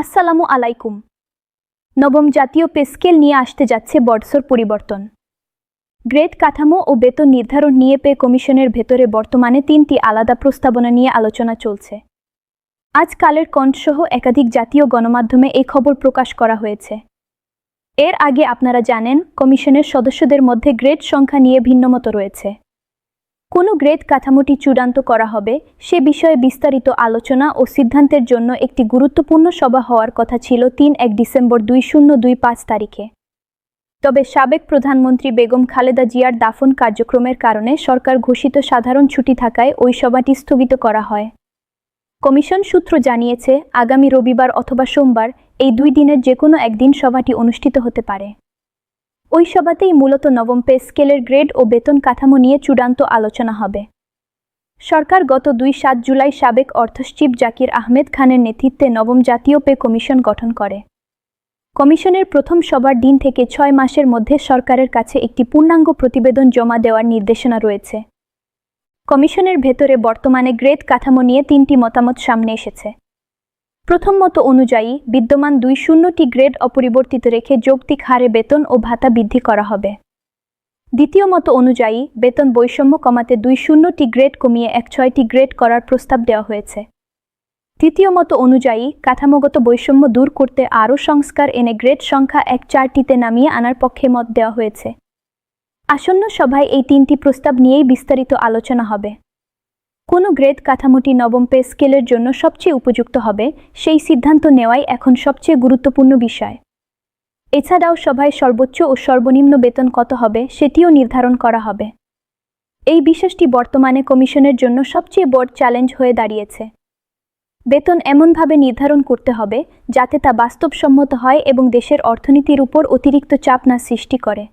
আসসালামু আলাইকুম। নবম জাতীয় পে স্কেল নিয়ে আসতে যাচ্ছে বর্ষর পরিবর্তন। গ্রেড কাঠামো ও বেতন নির্ধারণ নিয়ে পে কমিশনের ভেতরে বর্তমানে তিনটি আলাদা প্রস্তাবনা নিয়ে আলোচনা চলছে। আজকালের কণ্ঠসহ একাধিক জাতীয় গণমাধ্যমে এই খবর প্রকাশ করা হয়েছে। এর আগে আপনারা জানেন, কমিশনের সদস্যদের মধ্যে গ্রেড সংখ্যা নিয়ে ভিন্নমত রয়েছে। কোনো গ্রেড কাঠামোটি চূড়ান্ত করা হবে, সে বিষয়ে বিস্তারিত আলোচনা ও সিদ্ধান্তের জন্য একটি গুরুত্বপূর্ণ সভা হওয়ার কথা ছিল তিন এক ডিসেম্বর দুই শূন্য দুই পাঁচ তারিখে। তবে সাবেক প্রধানমন্ত্রী বেগম খালেদা জিয়ার দাফন কার্যক্রমের কারণে সরকার ঘোষিত সাধারণ ছুটি থাকায় ওই সভাটি স্থগিত করা হয়। কমিশন সূত্র জানিয়েছে, আগামী রবিবার অথবা সোমবার এই দুই দিনের যে কোনো একদিন সভাটি অনুষ্ঠিত হতে পারে। ওই সভাতেই মূলত নবম পে স্কেলের গ্রেড ও বেতন কাঠামো নিয়ে চূড়ান্ত আলোচনা হবে। সরকার গত দুই সাত জুলাই সাবেক অর্থসচিব জাকির আহমেদ খানের নেতৃত্বে নবম জাতীয় পে কমিশন গঠন করে। কমিশনের প্রথম সভার দিন থেকে ছয় মাসের মধ্যে সরকারের কাছে একটি পূর্ণাঙ্গ প্রতিবেদন জমা দেওয়ার নির্দেশনা রয়েছে। কমিশনের ভেতরে বর্তমানে গ্রেড কাঠামো নিয়ে তিনটি মতামত সামনে এসেছে। প্রথম মত অনুযায়ী বিদ্যমান দুই শূন্যটি গ্রেড অপরিবর্তিত রেখে যৌক্তিক হারে বেতন ও ভাতা বৃদ্ধি করা হবে। দ্বিতীয় মত অনুযায়ী বেতন বৈষম্য কমাতে দুই শূন্যটি গ্রেড কমিয়ে এক ছয়টি গ্রেড করার প্রস্তাব দেওয়া হয়েছে। তৃতীয় মত অনুযায়ী কাঠামোগত বৈষম্য দূর করতে আরও সংস্কার এনে গ্রেড সংখ্যা এক চারটিতে নামিয়ে আনার পক্ষে মত দেওয়া হয়েছে। আসন্ন সভায় এই তিনটি প্রস্তাব নিয়েই বিস্তারিত আলোচনা হবে। কোন গ্রেড কাঠামোটি নবম পে স্কেলের জন্য সবচেয়ে উপযুক্ত হবে, সেই সিদ্ধান্ত নেওয়াই এখন সবচেয়ে গুরুত্বপূর্ণ বিষয়। এছাড়াও সভায় সর্বোচ্চ ও সর্বনিম্ন বেতন কত হবে, সেটিও নির্ধারণ করা হবে। এই বিষয়টি বর্তমানে কমিশনের জন্য সবচেয়ে বড় চ্যালেঞ্জ হয়ে দাঁড়িয়েছে। বেতন এমনভাবে নির্ধারণ করতে হবে, যাতে তা বাস্তবসম্মত হয় এবং দেশের অর্থনীতির উপর অতিরিক্ত চাপ না সৃষ্টি করে।